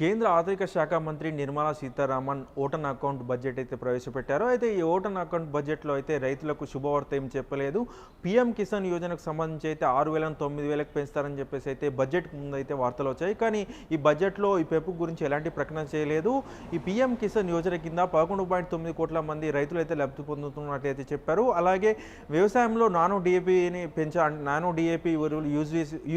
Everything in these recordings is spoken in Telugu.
కేంద్ర ఆర్థిక శాఖ మంత్రి Nirmala Sitharaman vote on account budget అయితే ప్రవేశపెట్టారు. అయితే ఈ ఓటన్ అకౌంట్ బడ్జెట్లో అయితే రైతులకు శుభవార్త ఏం చెప్పలేదు. పీఎం కిసాన్ యోజనకు సంబంధించి అయితే ఆరు వేలను తొమ్మిది వేలకు పెంచుతారని చెప్పేసి అయితే బడ్జెట్ ముందు అయితే వార్తలు వచ్చాయి. కానీ ఈ బడ్జెట్లో ఈ పెంపు గురించి ఎలాంటి ప్రకటన చేయలేదు. ఈ పీఎం కిసాన్ యోజన కింద పదకొండు పాయింట్ తొమ్మిది కోట్ల మంది రైతులు అయితే లబ్ధి పొందుతున్నట్లయితే చెప్పారు. అలాగే వ్యవసాయంలో నానో డిఏపిని పెంచా నానో డిఏపి ఎరువులు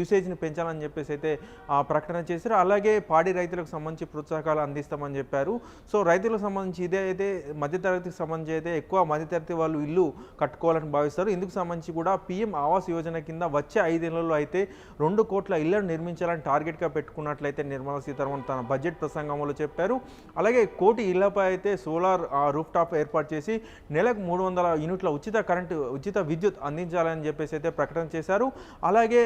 యూసేజ్ని పెంచాలని చెప్పేసి అయితే ఆ ప్రకటన చేశారు. అలాగే పాడి రైతులకు సంబంధించి ప్రోత్సాహకాలు అందిస్తామని చెప్పారు. సో రైతులకు సంబంధించి ఇదే అయితే మధ్యతరగతికి సంబంధించి అయితే ఎక్కువ మధ్యతరగతి వాళ్ళు ఇల్లు కట్టుకోవాలని భావిస్తారు. ఇందుకు సంబంధించి కూడా పీఎం ఆవాస్ యోజన కింద వచ్చే ఐదేళ్ళలో అయితే రెండు కోట్ల ఇళ్ళను నిర్మించాలని టార్గెట్గా పెట్టుకున్నట్లయితే నిర్మలా సీతారామన్ తన బడ్జెట్ ప్రసంగంలో చెప్పారు. అలాగే కోటి ఇళ్ళపై అయితే సోలార్ రూఫ్ టాప్ ఏర్పాటు చేసి నెలకు మూడు వందల యూనిట్ల ఉచిత కరెంటు ఉచిత విద్యుత్ అందించాలని చెప్పేసి అయితే ప్రకటన చేశారు. అలాగే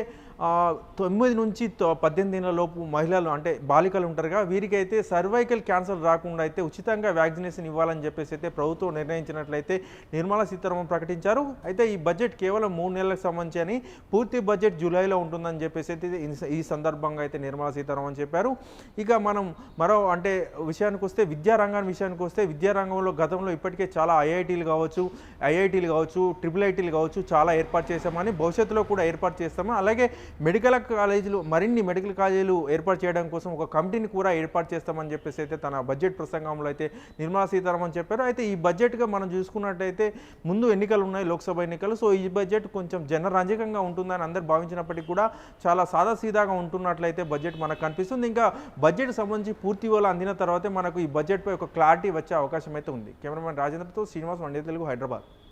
తొమ్మిది నుంచి పద్దెనిమిది లోపు మహిళలు అంటే బాలికలు ఉంటారుగా వీరికైతే సర్వైకల్ క్యాన్సర్ రాకుండా అయితే ఉచితంగా వ్యాక్సినేషన్ ఇవ్వాలని చెప్పేసి అయితే ప్రభుత్వం నిర్ణయించినట్లయితే నిర్మలా సీతారామన్ ప్రకటించారు. అయితే ఈ బడ్జెట్ కేవలం మూడు నెలలకు సంబంధించి అని పూర్తి బడ్జెట్ జూలైలో ఉంటుందని చెప్పేసి అయితే ఈ- ఈ సందర్భంగా అయితే నిర్మలా సీతారామన్ చెప్పారు. ఇక మనం మరో అంటే విషయానికి వస్తే విద్యారంగాన్ని విషయానికి వస్తే విద్యారంగంలో గతంలో ఇప్పటికే చాలా ఐఐటీలు కావచ్చు ఐఐటీలు కావచ్చు ట్రిపుల్ ఐటీలు కావచ్చు చాలా ఏర్పాటు చేశామని భవిష్యత్తులో కూడా ఏర్పాటు చేస్తామని అలాగే మెడికల్ కాలేజీలు మరిన్ని మెడికల్ కాలేజీలు ఏర్పాటు చేయడం కోసం ఒక కమిటీని కూడా ఏర్పాటు చేస్తామని చెప్పేసి అయితే తన బడ్జెట్ ప్రసంగంలో అయితే నిర్మలా సీతారామన్ చెప్పారు. అయితే ఈ బడ్జెట్గా మనం చూసుకున్నట్టయితే ముందు ఎన్నికలు ఉన్నాయి లోక్సభ ఎన్నికలు. సో ఈ బడ్జెట్ కొంచెం జనరంజకంగా ఉంటుందని అందరు భావించినప్పటికీ కూడా చాలా సాదాసీదాగా ఉంటున్నట్లయితే బడ్జెట్ మనకు కనిపిస్తుంది. ఇంకా బడ్జెట్ సంబంధించి పూర్తి వివరాలు అందిన తర్వాతే మనకు ఈ బడ్జెట్పై ఒక క్లారిటీ వచ్చే అవకాశం అయితే ఉంది. కెమెరామెన్ రాజేంద్రతో శ్రీనివాస్ వండే తెలుగు హైదరాబాద్.